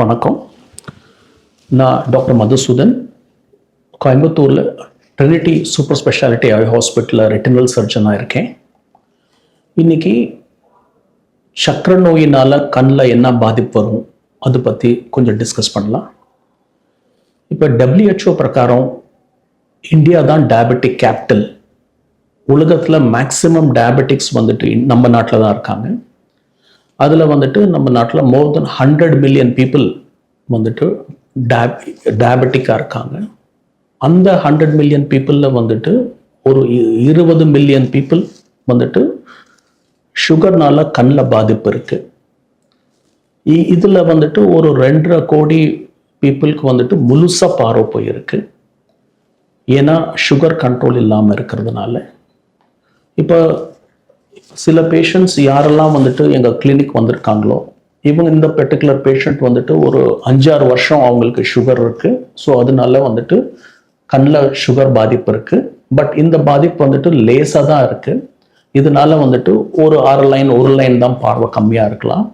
வணக்கம். நான் டாக்டர் மதுசூதன். கோயம்புத்தூரில் ட்ரினிட்டி சூப்பர் ஸ்பெஷாலிட்டி ஐ ஹாஸ்பிட்டலில் ரெட்டினல் சர்ஜனாக இருக்கேன். இன்னைக்கு சக்கர நோயினால் கண்ணில் என்ன பாதிப்பு வரும்? அதை பற்றி கொஞ்சம் டிஸ்கஸ் பண்ணலாம். இப்போ டபிள்யூஹெச்ஓ பிரகாரம் இந்தியா தான் டயபெட்டிக் கேபிட்டல் உலகத்தில் மேக்ஸிமம் டயபெட்டிக்ஸ் வந்துட்டு நம்ம நாட்டில் தான் இருக்காங்க. அதில் வந்துட்டு நம்ம நாட்டில் more than hundred million people வந்துட்டு டயபெட்டிக்காக இருக்காங்க. அந்த ஹண்ட்ரட் மில்லியன் பீப்புளில் வந்துட்டு ஒரு இ- இருபது மில்லியன் பீப்புள் வந்துட்டு சுகர்னால கண்ணில் பாதிப்பு இருக்குது இதில் வந்துட்டு ஒரு ரெண்டரை கோடி பீப்புளுக்கு வந்துட்டு முழுசாக பார்வை போயிருக்கு. ஏன்னா சுகர் கண்ட்ரோல் இல்லாமல் இருக்கிறதுனால. இப்போ சில பேஷண்ட்ஸ் யாரெல்லாம் வந்துட்டு எங்கள் கிளினிக் வந்திருக்காங்களோ இவங்க இந்த பர்டிகுலர் பேஷண்ட் வந்துட்டு ஒரு அஞ்சாறு வருஷம் அவங்களுக்கு சுகர் இருக்குது ஸோ அதனால வந்துட்டு கண்ணில் சுகர் பாதிப்பு இருக்குது பட் இந்த பாதிப்பு வந்துட்டு லேசாக தான் இருக்குது இதனால வந்துட்டு ஒரு ஆறு லைன் ஒரு லைன் தான் பார்வை கம்மியாக இருக்கலாம்.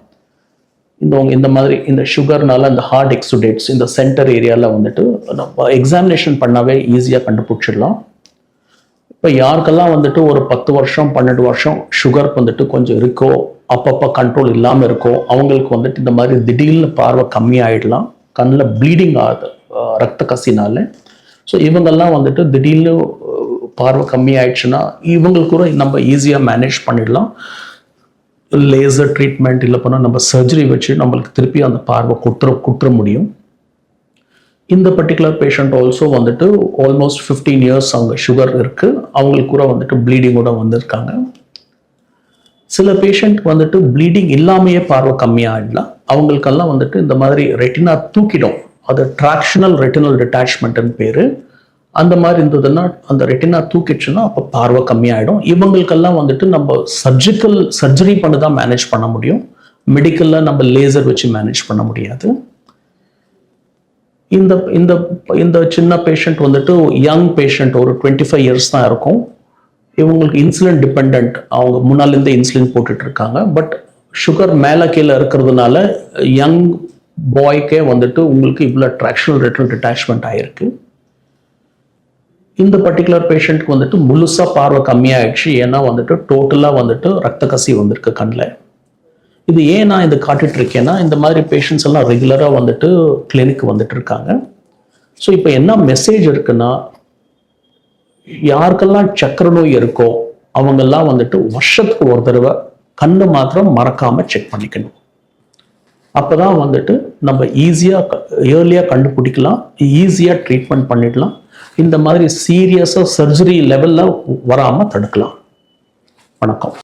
இந்த இந்த மாதிரி இந்த சுகர்னால இந்த ஹார்ட் எக்ஸுடேட்ஸ் இந்த சென்டர் ஏரியாவில் வந்துட்டு நம்ம எக்ஸாமினேஷன் பண்ணாவே ஈஸியாக கண்டுபிடிச்சிடலாம். இப்போ யாருக்கெல்லாம் வந்துட்டு ஒரு பத்து வருஷம் பன்னெண்டு வருஷம் சுகர் வந்துட்டு கொஞ்சம் இருக்கோ அப்பப்போ கண்ட்ரோல் இல்லாமல் இருக்கோ அவங்களுக்கு வந்துட்டு இந்த மாதிரி திடீர்னு பார்வை கம்மியாயிடலாம். கண்ணில் ப்ளீடிங் ஆகுது ரத்த கசினால. ஸோ இவங்கெல்லாம் வந்துட்டு திடீர்னு பார்வை பார்வை கம்மியாயிடுச்சுன்னா இவங்களுக்கு கூட நம்ம ஈஸியாக மேனேஜ் பண்ணிடலாம். லேசர் ட்ரீட்மெண்ட் இல்லை பண்ணால் நம்ம சர்ஜரி வச்சு நம்மளுக்கு திருப்பி அந்த பார்வை குற்ற குற்ற முடியும். இந்த பர்டிகுலர் பேஷண்ட் ஆல்சோ வந்துட்டு ஆல்மோஸ்ட் ஃபிஃப்டீன் இயர்ஸ் அவங்க சுகர் இருக்கு. அவங்களுக்கு கூட வந்துட்டு ப்ளீடிங் கூட வந்திருக்காங்க. சில பேஷண்ட் வந்துட்டு ப்ளீடிங் இல்லாமையே பார்வை கம்மியாகிடலாம் அவங்களுக்கெல்லாம் வந்துட்டு இந்த மாதிரி ரெட்டினா தூக்கிடும். அது ட்ராக்ஷனல் ரெட்டினல் டிட்டாச்மெண்ட்டுன்னு பேர். அந்த மாதிரி இருந்ததுன்னா அந்த ரெட்டினா தூக்கிடுச்சுன்னா அப்போ பார்வை கம்மியாயிடும். இவங்களுக்கெல்லாம் வந்துட்டு நம்ம சர்ஜிக்கல் சர்ஜரி பண்ணி தான் மேனேஜ் பண்ண முடியும். மெடிக்கலில் நம்ம லேசர் வச்சு மேனேஜ் பண்ண முடியாது. இந்த இந்த இந்த சின்ன பேஷண்ட் வந்துட்டு யங் பேஷண்ட் ஒரு டுவெண்ட்டி ஃபைவ் இயர்ஸ் தான் இருக்கும். இவங்களுக்கு இன்சுலின் டிபெண்ட் அவங்க முன்னாலேருந்து இன்சுலின் போட்டுட்டு இருக்காங்க பட் சுகர் மேலே கீழே இருக்கிறதுனால யங் பாய்க்கே வந்துட்டு உங்களுக்கு இவ்வளோ ட்ராக்ஷனல் ரெட்டல் டிட்டாச்மெண்ட் ஆயிருக்கு. இந்த பர்டிகுலர் பேஷண்ட்க்கு வந்துட்டு முழுசாக பார்வை கம்மியாயிடுச்சு. ஏன்னா வந்துட்டு டோட்டலாக வந்துட்டு ரத்த கசி வந்திருக்கு கண்ணில். இது ஏன் நான் இது காட்டிட்டு இருக்கேன்னா இந்த மாதிரி பேஷண்ட்ஸ் எல்லாம் ரெகுலராக வந்துட்டு கிளினிக் வந்துட்டு இருக்காங்க ஸோ இப்போ என்ன மெசேஜ் இருக்குன்னா யாருக்கெல்லாம் சக்கர நோய் இருக்கோ அவங்கெல்லாம் வந்துட்டு வருஷத்துக்கு ஒரு தடவை கண்ணு மாத்திரம் மறக்காம செக் பண்ணிக்கணும். அப்பதான் வந்துட்டு நம்ம ஈஸியாக ஏர்லியாக கண்டுபிடிக்கலாம் ஈஸியாக ட்ரீட்மெண்ட் பண்ணிடலாம். இந்த மாதிரி சீரியஸாக சர்ஜரி லெவலில் வராமல் தடுக்கலாம். வணக்கம்.